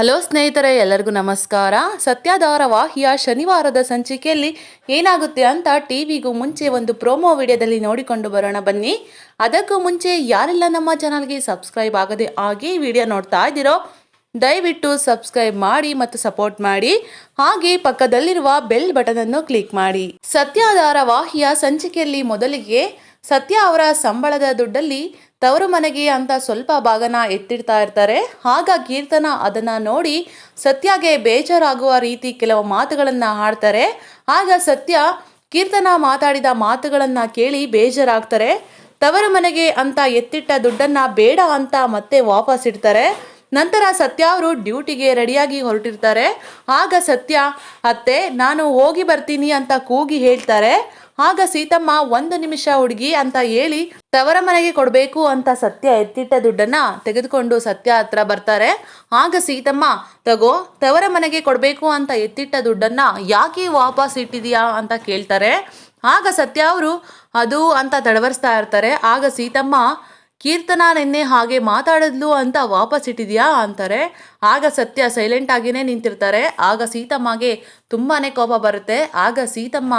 Hello ಸ್ನೇಹಿತರೆ, ಎಲ್ಲರಿಗೂ ನಮಸ್ಕಾರ. ಸತ್ಯಾಧಾರವಾಹಿಯ ಶನಿವಾರದ ಸಂಚಿಕೆಯಲ್ಲಿ ಏನಾಗುತ್ತೆ ಅಂತ ಟಿವಿಗೂ ಮುಂಚೆ ಒಂದು ಪ್ರೋಮೋ ವಿಡಿಯೋದಲ್ಲಿ ನೋಡಿಕೊಂಡು ಬರೋಣ ಬನ್ನಿ. ಅದಕ್ಕೂ ಮುಂಚೆ ಯಾರೆಲ್ಲ ನಮ್ಮ ಚಾನಲ್ಗೆ ಸಬ್ಸ್ಕ್ರೈಬ್ ಆಗದೆ ಆಗಿ ವಿಡಿಯೋ ನೋಡ್ತಾ ಇದ್ದೀರೋ, ದಯವಿಟ್ಟು ಸಬ್ಸ್ಕ್ರೈಬ್ ಮಾಡಿ ಮತ್ತು ಸಪೋರ್ಟ್ ಮಾಡಿ. ಹಾಗೆ ಪಕ್ಕದಲ್ಲಿರುವ ಬೆಲ್ ಬಟನ್ ಅನ್ನು ಕ್ಲಿಕ್ ಮಾಡಿ. ಸತ್ಯಾಧಾರವಾಹಿಯ ಸಂಚಿಕೆಯಲ್ಲಿ ಮೊದಲಿಗೆ ಸತ್ಯ ಅವರ ಸಂಬಳದ ದುಡ್ಡಲ್ಲಿ ತವರು ಮನೆಗೆ ಅಂತ ಸ್ವಲ್ಪ ಭಾಗನ ಎತ್ತಿಡ್ತಾ ಇರ್ತಾರೆ. ಆಗ ಕೀರ್ತನ ಅದನ್ನ ನೋಡಿ ಸತ್ಯಗೆ ಬೇಜಾರಾಗುವ ರೀತಿ ಕೆಲವು ಮಾತುಗಳನ್ನ ಆಡ್ತಾರೆ ಆಗ ಸತ್ಯ ಕೀರ್ತನ ಮಾತಾಡಿದ ಮಾತುಗಳನ್ನ ಕೇಳಿ ಬೇಜಾರಾಗ್ತಾರೆ. ತವರು ಮನೆಗೆ ಅಂತ ಎತ್ತಿಟ್ಟ ದುಡ್ಡನ್ನ ಬೇಡ ಅಂತ ಮತ್ತೆ ವಾಪಸ್ ಇಡ್ತಾರೆ. ನಂತರ ಸತ್ಯ ಅವರು ಡ್ಯೂಟಿಗೆ ರೆಡಿಯಾಗಿ ಹೊರಟಿರ್ತಾರೆ. ಆಗ ಸತ್ಯ, ಅತ್ತೆ, ನಾನು ಹೋಗಿ ಬರ್ತೀನಿ ಅಂತ ಕೂಗಿ ಹೇಳ್ತಾರೆ. ಆಗ ಸೀತಮ್ಮ ಒಂದು ನಿಮಿಷ ಹುಡುಗಿ ಅಂತ ಹೇಳಿ ತವರ ಮನೆಗೆ ಕೊಡಬೇಕು ಅಂತ ಸತ್ಯ ಎತ್ತಿಟ್ಟ ದುಡ್ಡನ್ನ ತೆಗೆದುಕೊಂಡು ಸತ್ಯ ಹತ್ರ ಬರ್ತಾರೆ. ಆಗ ಸೀತಮ್ಮ, ತಗೋ, ತವರ ಮನೆಗೆ ಕೊಡಬೇಕು ಅಂತ ಎತ್ತಿಟ್ಟ ದುಡ್ಡನ್ನ ಯಾಕೆ ವಾಪಸ್ ಇಟ್ಟಿದೀಯಾ ಅಂತ ಕೇಳ್ತಾರೆ. ಆಗ ಸತ್ಯ ಅವರು, ಅದು ಅಂತ ತಡವರಿಸ್ತಾ ಇರ್ತಾರೆ. ಆಗ ಸೀತಮ್ಮ, ಕೀರ್ತನ ನಿನ್ನೆ ಹಾಗೆ ಮಾತಾಡಿದ್ಲು ಅಂತ ವಾಪಸ್ ಇಟ್ಟಿದ್ಯಾ? ಅಂತಾರೆ. ಆಗ ಸತ್ಯ ಸೈಲೆಂಟ್ ಆಗಿನೇ ನಿಂತಿರ್ತಾರೆ. ಆಗ ಸೀತಮ್ಮಗೆ ತುಂಬಾ ಕೋಪ ಬರುತ್ತೆ. ಆಗ ಸೀತಮ್ಮ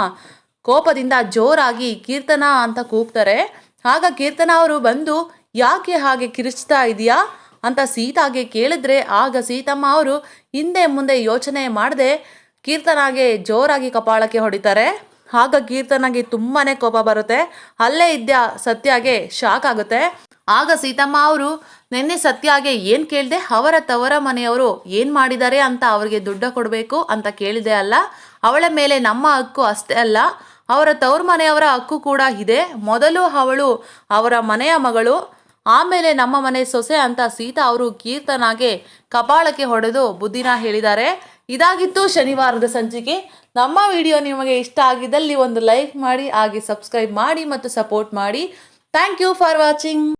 ಕೋಪದಿಂದ ಜೋರಾಗಿ ಕೀರ್ತನ ಅಂತ ಕೂಗ್ತಾರೆ. ಆಗ ಕೀರ್ತನ ಅವರು ಬಂದು, ಯಾಕೆ ಹಾಗೆ ಕಿರಿಚ್ತಾ ಇದೆಯಾ? ಅಂತ ಸೀತಾಗೆ ಕೇಳಿದ್ರೆ, ಆಗ ಸೀತಮ್ಮ ಅವರು, ಹಿಂದೆ ಮುಂದೆ ಯೋಚನೆ ಮಾಡದೆ ಕೀರ್ತನಾಗೆ ಜೋರಾಗಿ ಕಪಾಳಕ್ಕೆ ಹೊಡಿತಾರೆ. ಆಗ ಕೀರ್ತನಾಗೆ ತುಂಬಾ ಕೋಪ ಬರುತ್ತೆ. ಅಲ್ಲೇ ಇದ್ದ ಸತ್ಯಾಗೆ? ಶಾಕ್ ಆಗುತ್ತೆ. ಆಗ ಸೀತಮ್ಮ ಅವರು, ನಿನ್ನೆ ಸತ್ಯಾಗೆ ಏನು ಕೇಳಿದೆ? ಅವರ ತವರ ಮನೆಯವರು ಏನು ಮಾಡಿದ್ದಾರೆ ಅಂತ ಅವರಿಗೆ ದುಡ್ಡು ಕೊಡಬೇಕು ಅಂತ ಕೇಳಿದೆ ಅಲ್ಲ. ಅವಳ ಮೇಲೆ ನಮ್ಮ ಹಕ್ಕು ಅಷ್ಟೇ ಅಲ್ಲ. ಅವರ ತವ್ರ ಮನೆಯವರ ಹಕ್ಕು ಕೂಡ ಇದೆ. ಮೊದಲು ಅವಳು ಅವರ ಮನೆಯ ಮಗಳು. ಆಮೇಲೆ ನಮ್ಮ ಮನೆ ಸೊಸೆ ಅಂತ ಸೀತಾ ಅವರು ಕೀರ್ತನಾಗೆ ಕಪಾಳಕ್ಕೆ ಹೊಡೆದು ಬುದ್ಧಿನ ಹೇಳಿದ್ದಾರೆ. ಇದಾಗಿತ್ತು ಶನಿವಾರದ ಸಂಚಿಕೆ. ನಮ್ಮ ವಿಡಿಯೋ ನಿಮಗೆ ಇಷ್ಟ ಆಗಿದ್ದಲ್ಲಿ ಒಂದು ಲೈಕ್ ಮಾಡಿ, ಹಾಗೆ ಸಬ್ಸ್ಕ್ರೈಬ್ ಮಾಡಿ ಮತ್ತು ಸಪೋರ್ಟ್ ಮಾಡಿ. Thank you for watching.